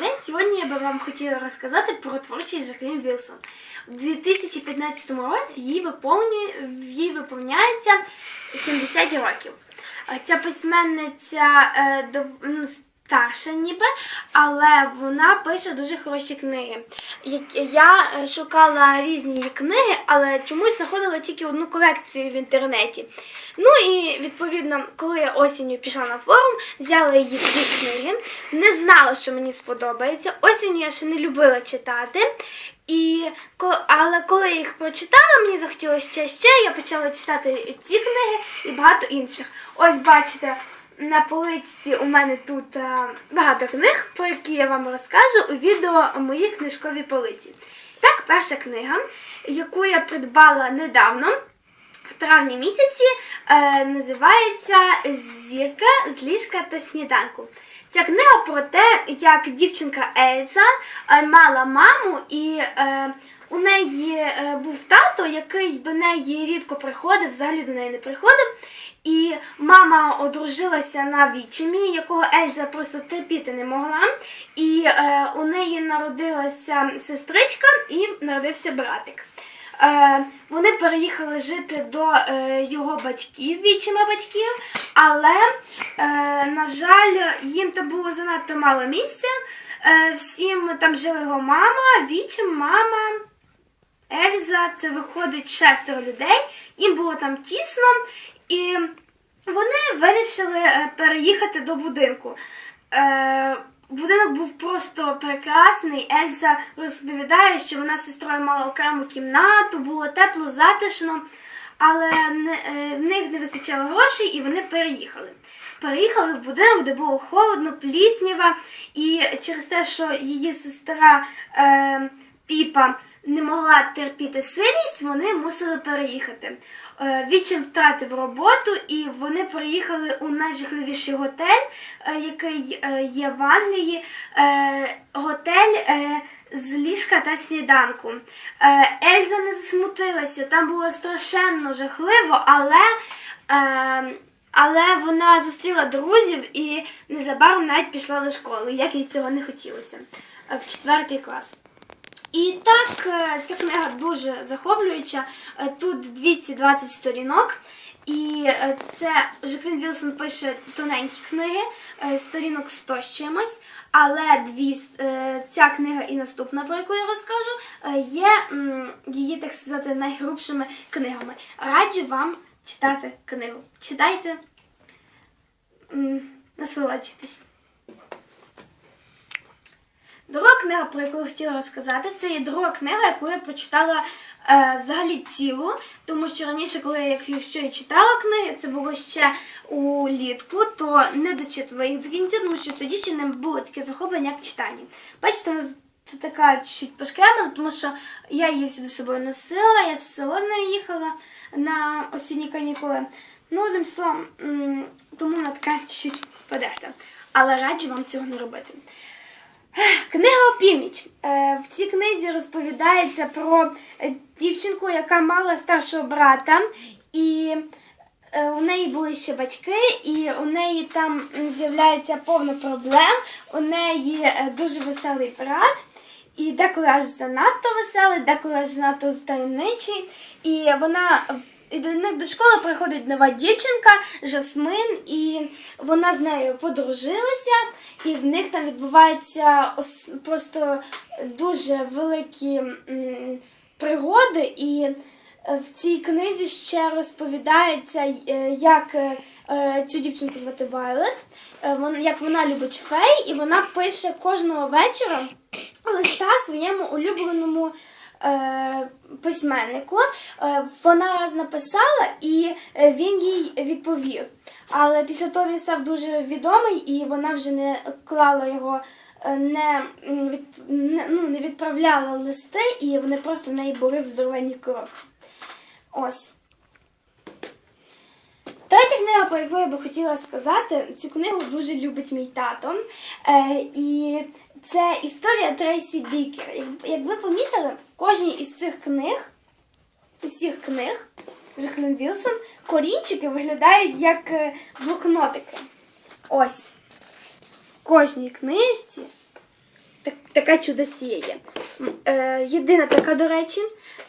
день. Сьогодні я би вам хотіла розказати про творчість Жаклін Вілсон. У 2015 році їй, виповнює, виповняється 70 років. Ця письменниця е, ну, старша ніби, але вона пише дуже хороші книги. Я е, шукала різні книги, але чомусь знаходила тільки одну колекцію в інтернеті. Ну і відповідно, коли я осінню пішла на форум, взяла її дві книги, не знала, що мені сподобається. Осінню я ще не любила читати. І, але коли я їх прочитала, мені захотілося ще ще, я почала читати ці книги і багато інших. Ось бачите, на поличці у мене тут е, багато книг, про які я вам розкажу у відео моїй книжковій полиці. Так, перша книга, яку я придбала недавно в травні місяці е, називається Зірка з ліжка та сніданку. Ця книга про те, як дівчинка Ельза е, мала маму, і у неї був тато, який до неї рідко приходив, взагалі до неї не приходив. І мама одружилася на вічимі, якого Ельза просто терпіти не могла. І е, у неї народилася сестричка і народився братик. Е, вони переїхали жити до е, його батьків, вічима батьків, але, е, на жаль, їм там було занадто мало місця. Е, всім там жили його мама, вічим, мама, Ельза. Це виходить шестеро людей. Їм було там тісно, і вони вирішили е, переїхати до будинку. Е, Будинок був просто прекрасний. Ельза розповідає, що вона з сестрою мала окрему кімнату, було тепло, затишно, але е, в них не вистачало грошей і вони переїхали. Переїхали в будинок, де було холодно, пліснява, і через те, що її сестра е, Піпа не могла терпіти сирість, вони мусили переїхати. Е, Вічим втратив роботу, і вони приїхали у найжахливіший готель, е, який е, є в Англії. Готель з ліжка та сніданку. Ельза не засмутилася, там було страшенно жахливо, але. Але вона зустріла друзів і незабаром навіть пішла до школи, як їй цього не хотілося, в четвертий клас. І так, е, ця книга дуже захоплююча. Е, Тут 220 сторінок. І е, це Жаклін Вілсон пише тоненькі книги, сторінок 100 з чимось. Але дві ця книга і наступна, про яку я розкажу, є її, так сказати, найгрубшими книгами. Раджу вам читати книгу. Читайте, насолоджуйтесь. Друга книга, про яку я хотіла розказати, це є друга книга, яку я прочитала е, взагалі цілу. Тому що раніше, коли я, якщо я читала книги, це було ще улітку, то не дочитувала їх до кінця, тому що тоді ще не було таке захоплення, як читання. Бачите, тут така чуть-чуть пошкремлена, тому що я її всюди з собою носила, я в село з нею їхала на осінні канікули. Ну, одним словом, тому вона така чуть-чуть подерта. Але раджу вам цього не робити. Книга «Опівніч». Е, В цій книзі розповідається про е, дівчинку, яка мала старшого брата, і е, у неї були ще батьки, і у неї там з'являється повно проблем. У неї дуже веселий брат, і деколи аж занадто веселий, деколи аж занадто таємничий. І вона і до них до школи приходить нова дівчинка Жасмин, і вона з нею подружилася, і в них там відбуваються просто дуже великі пригоди. І е, в цій книзі ще розповідається, е, як е, цю дівчинку звати Вайлет, як вона любить фей, і вона пише кожного вечора листа своєму улюбленому письменнику. Е, вона раз написала, і е, він їй відповів. Але після того він став дуже відомий, і вона вже не клала його, е, не, від, не, ну, не відправляла листи, і вони просто в неї були в здоровенній коробці. Ось. Третя книга, про яку я би хотіла сказати, цю книгу дуже любить мій тато. Е, і це історія Трейсі Бікер. Як, ви помітили, в кожній із цих книг, усіх книг, Жаклін Вілсон, корінчики виглядають як е, блокнотики. Ось. В кожній книжці так, така чудосія є. Е, єдина така, до речі,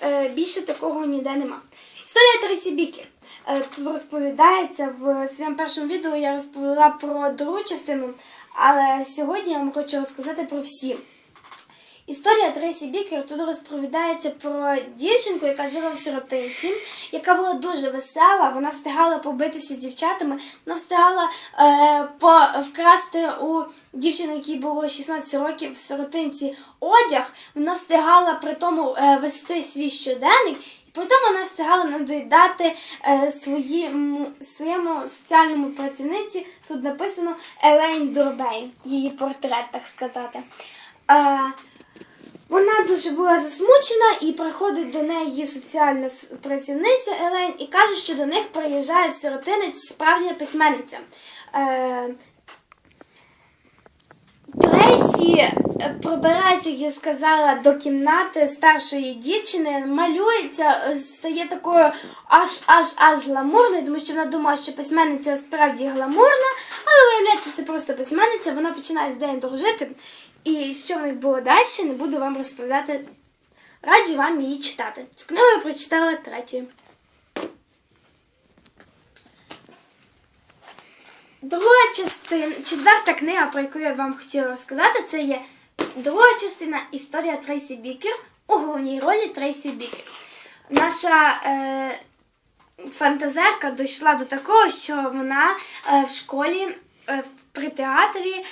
е, більше такого ніде нема. Історія Тресі Бікер. Е, тут розповідається в своєму першому відео я розповіла про другу частину, але сьогодні я вам хочу розказати про всі. Історія Тресі Бікер тут розповідається про дівчинку, яка жила в сиротинці, яка була дуже весела. Вона встигала побитися з дівчатами, вона встигала е, по, вкрасти у дівчини, якій було 16 років в сиротинці одяг. Вона встигала при тому е, вести свій щоденник. Тому вона встигала надоїдати е, своїм, своєму соціальному працівниці. Тут написано Елейн Дурбейн, її портрет, так сказати. Е, вона дуже була засмучена і приходить до неї соціальна працівниця Елейн і каже, що до них приїжджає в сиротинець справжня письменниця. Е, Трейсі е, пробирається, як я сказала, до кімнати старшої дівчини, малюється, е, стає такою аж аж аж гламурною, тому що вона думала, що письменниця справді гламурна, але виявляється, це просто письменниця. Вона починає з нею дружити. І що в них було далі, не буду вам розповідати. Раджу вам її читати. Цю книгу я прочитала третьою. Друга частина, четверта книга, про яку я вам хотіла розказати, це є друга частина Історія Трейсі Бікер у головній ролі Трейсі Бікер. Наша е, фантазерка дійшла до такого, що вона е, в школі е, при театрі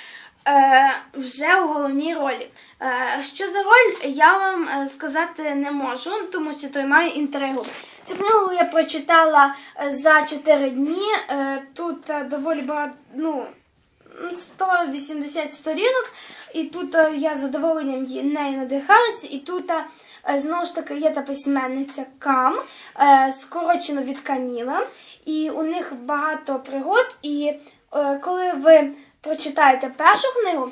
е, вже у головній ролі. Е, що за роль, я вам е, сказати не можу, тому що тримаю інтригу. Цю книгу я прочитала е, за 4 дні. Е, тут е, доволі багато, ну, 180 сторінок, і тут е, я з задоволенням нею надихалася, і тут е, е, знову ж таки є та письменниця Кам, скорочено від Каміла, і у них багато пригод. І коли ви прочитаєте першу книгу,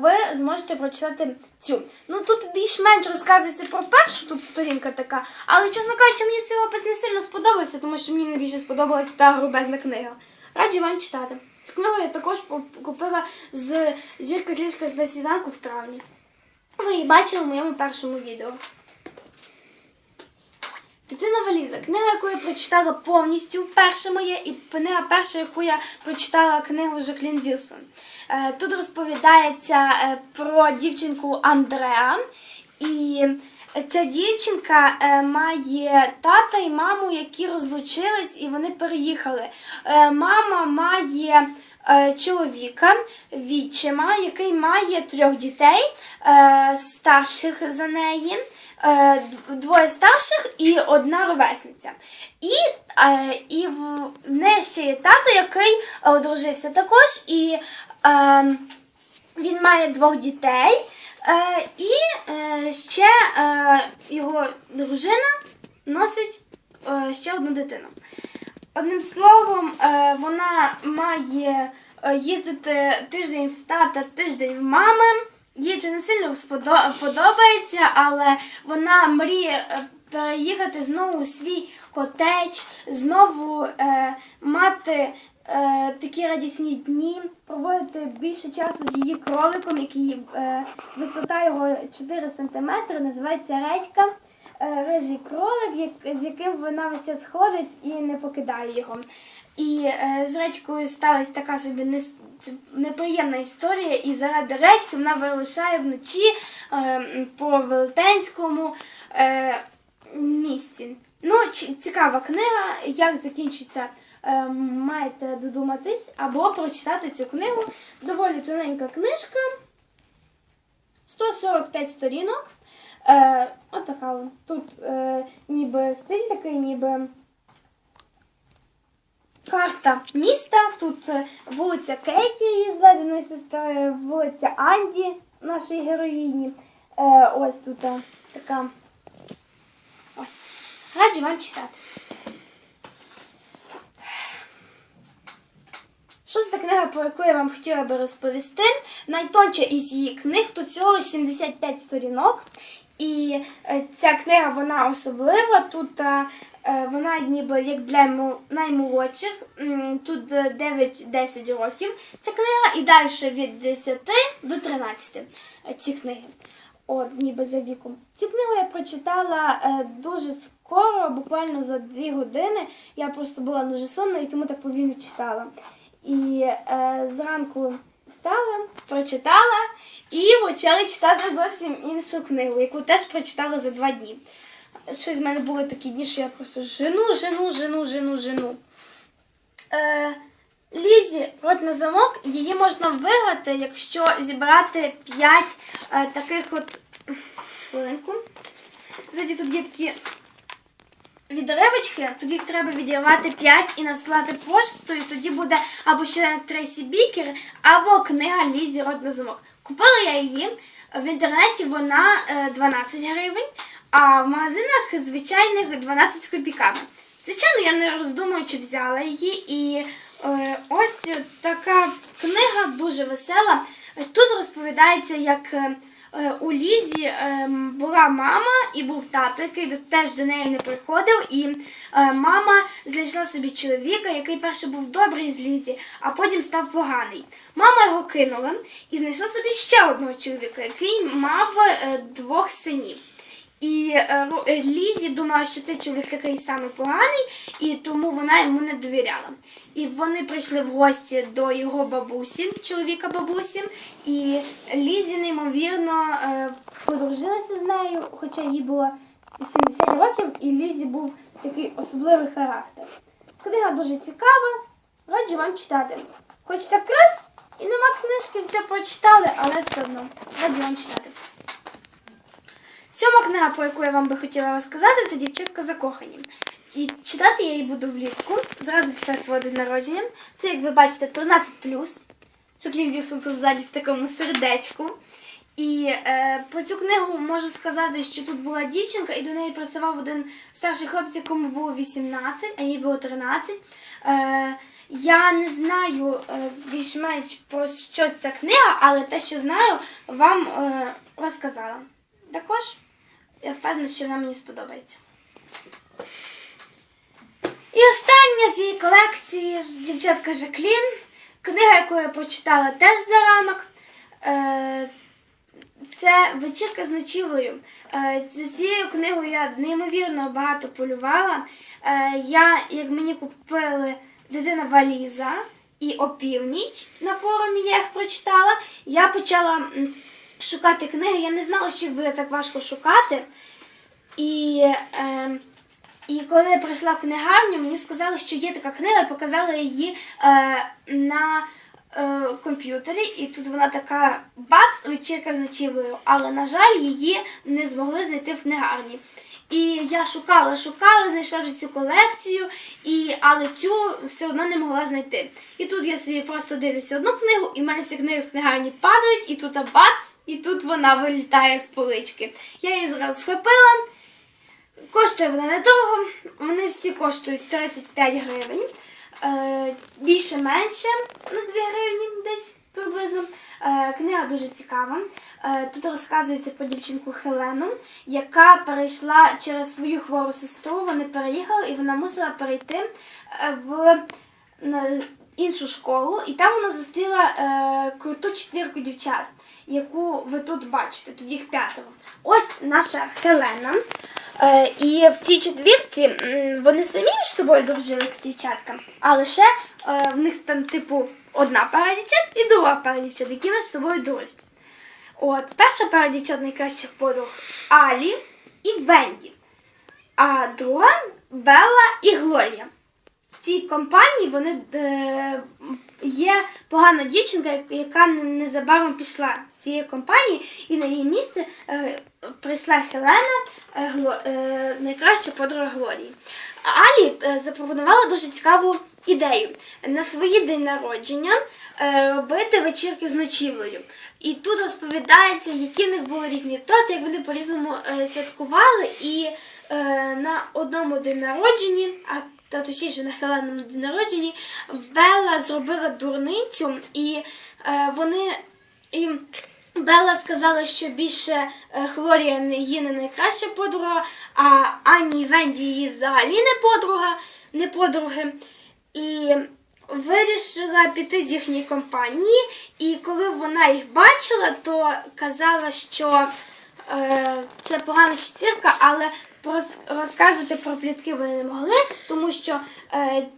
ви зможете прочитати цю. Ну тут більш-менш розказується про першу тут сторінка така, але чесно кажучи, мені цей опис не сильно сподобався, тому що мені найбільше сподобалася та грубезна книга. Раджу вам читати. Цю книгу я також купила з зірка з ліжка з сніданку в травні. Ви її бачили в моєму першому відео. Дитина валіза. Книга, яку я прочитала повністю, перша моя, і книга перша, яку я прочитала книгу Жаклін Ділсон. Е, Тут розповідається е, про дівчинку Андреа. І ця дівчинка е, має тата і маму, які розлучились і вони переїхали. Е, Мама має е, чоловіка, відчима, який має трьох дітей, старших за неї двоє старших і одна ровесниця. І, і в неї ще є тато, який одружився також, і е, він має двох дітей. Е, і е, ще е, його дружина носить ще одну дитину. Одним словом, вона має їздити тиждень в тата, тиждень в мами. Їй це не сильно подобається, але вона мріє переїхати знову у свій котедж, знову мати е, такі радісні дні, проводити більше часу з її кроликом, який е, висота його 4 см, називається Редька. Е, рижий кролик, як, з яким вона весь час ходить і не покидає його. І е, з Редькою сталася така собі це неприємна історія, і заради Редьки вона вирушає вночі е, по велетенському е, місці. Ну, цікава книга. Як закінчується, маєте додуматись або прочитати цю книгу. Доволі тоненька книжка. 145 сторінок. Е, отака. вон. Тут е, ніби стиль такий, ніби карта міста. Тут е, вулиця Кеті, її зведеною сестрою, вулиця Анді, нашої героїні. Е, ось тут е, така. Ось. Раджу вам читати. Що за книга, про яку я вам хотіла би розповісти? Найтонча із її книг, тут всього 75 сторінок. І е, ця книга вона особлива. Тут е, е, вона ніби як для наймолодших. Тут е, 9-10 років ця книга, і далі від 10 до 13 е, ці книги. От, ніби за віком. Цю книгу я прочитала дуже скоро, буквально за 2 години. Я просто була дуже сонна і тому так повільно читала. І е, зранку встала, прочитала і почала читати зовсім іншу книгу, яку теж прочитала за два дні. Щось в мене були такі дні, що я просто жену, жену, жену, жену, жену. Е, Лізі рот на замок, її можна виграти, якщо зібрати 5 е, таких от. Хвилинку. Ззаді тут є такі відривочки, тут їх треба відірвати 5 і надсилати поштою, тоді буде або ще Трейсі Бікер, або книга Лізі Рот на замок. Купила я її. В інтернеті вона е, 12 гривень, а в магазинах звичайних 12 з копійками. Звичайно, я не роздумуючи взяла її, і е, ось така книга дуже весела. Тут розповідається, як е, е, у Лізі е, була мама і був тато, який теж до неї не приходив. І е, мама знайшла собі чоловіка, який перше був добрий з Лізі, а потім став поганий. Мама його кинула і знайшла собі ще одного чоловіка, який мав е, двох синів. І е, е, Лізі думала, що цей чоловік такий самий поганий, і тому вона йому не довіряла. І вони прийшли в гості до його бабусі, чоловіка бабусі, і Лізі, неймовірно, е, подружилася з нею, хоча їй було 70 років, і Лізі був такий особливий характер. Книга дуже цікава, раджу вам читати. Хоч так раз і нема книжки, все прочитали, але все одно раджу вам читати. Сьома книга, про яку я вам би хотіла розказати, це дівчатка закохані. І читати я її буду влітку, зразу після свого день народження. Це, як ви бачите, 13 Шоклін Вілсон тут ззаді в такому сердечку. І е, про цю книгу можу сказати, що тут була дівчинка, і до неї приставав один старший хлопець, якому було 18, а їй було 13. Е, я не знаю е, більш-менш про що ця книга, але те, що знаю, вам е, розказала. Також я впевнена, що вона мені сподобається. І остання з її колекції дівчатка Жаклін. Книга, яку я прочитала теж за ранок. Е, це вечірка з ночівлею. Е, За цією книгою я неймовірно багато полювала. Е, Я, як мені купили дитина валіза і опівніч на форумі, я їх прочитала. Я почала шукати книги. Я не знала, що їх буде так важко шукати. І, е, і коли я прийшла в книгарню, мені сказали, що є така книга, показали її е, на е, комп'ютері, і тут вона така бац, вечірка з ночівлею. Але, на жаль, її не змогли знайти в книгарні. І я шукала, шукала, знайшла вже цю колекцію, і, але цю все одно не могла знайти. І тут я собі просто дивлюся одну книгу, і в мене всі книги в книгарні падають, і тут бац, і тут вона вилітає з полички. Я її зразу схопила. Коштує вона недорого, вони всі коштують 35 гривень. Е, більше-менше на 2 гривні десь приблизно. Е, книга дуже цікава. Е, тут розказується про дівчинку Хелену, яка перейшла через свою хвору сестру. Вони переїхали і вона мусила перейти е, в іншу школу, і там вона зустріла круту четвірку дівчат, яку ви тут бачите. Тут їх п'ятеро. Ось наша Хелена. І в цій четвірці вони самі між собою дружили, дівчатка, а лише в них там, типу, одна пара дівчат і друга пара дівчат, які між собою дружать. От, перша пара дівчат найкращих подруг Алі і Венді, а друга Белла і Глорія. В цій компанії вони е, є погана дівчинка, яка незабаром пішла з цієї компанії, і на її місце е, прийшла Хелена, е, е, найкраща подруга Глорії. Алі е, запропонувала дуже цікаву ідею на свої день народження е, робити вечірки з ночівлею. І тут розповідається, які в них були різні торти, як вони по-різному е, святкували. І е, на одному день народження, а та точніше на Хеленому день народженні, Белла зробила дурницю, і вони і Белла сказала, що більше Хлорія не її не найкраща подруга, а Ані і Венді її взагалі не подруга, не подруги. І вирішила піти з їхньої компанії. І коли вона їх бачила, то казала, що е, це погана четвірка, але розказувати про плітки вони не могли, тому що е,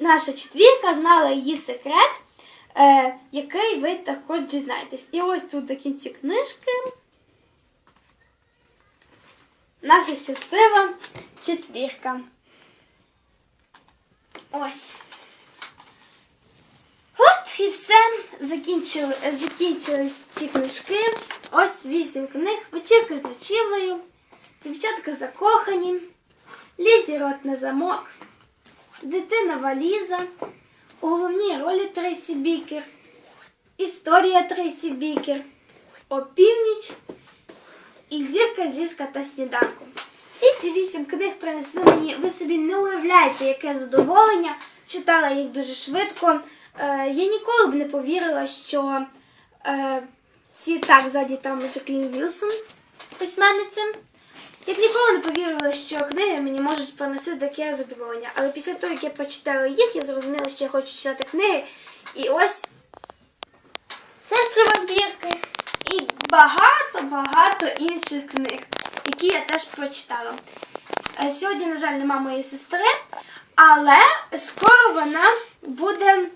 наша четвірка знала її секрет, е, який ви також дізнаєтесь. І ось тут до кінці книжки. Наша щаслива четвірка. Ось. От і все. Закінчили, закінчились ці книжки. Ось вісім книг. Вечірка з ночівлею. Дівчатка закохані. Лізі рот на замок. Дитина валіза. У головній ролі Трейсі Бікер. Історія Трейсі Бікер. Опівніч і зірка з та сніданку. Всі ці вісім книг принесли мені, ви собі не уявляєте, яке задоволення. Читала їх дуже швидко. Е, я ніколи б не повірила, що е, ці так ззаді там Жаклін Вілсон, письменниця. Я б ніколи не повірила, що книги мені можуть принести таке задоволення. Але після того, як я прочитала їх, я зрозуміла, що я хочу читати книги. І ось сестри збірки і багато-багато інших книг, які я теж прочитала. Е, Сьогодні, на жаль, нема моєї сестри, але скоро вона буде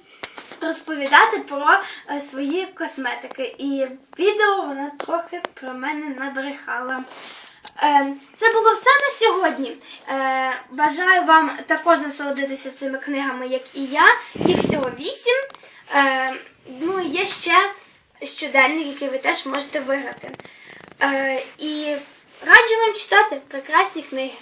розповідати про е, свої косметики. І відео вона трохи про мене набрехала. Е, Це було все на сьогодні. Бажаю вам також насолодитися цими книгами, як і я. Їх всього вісім. Ну, і є ще щоденник, який ви теж можете виграти. І раджу вам читати прекрасні книги.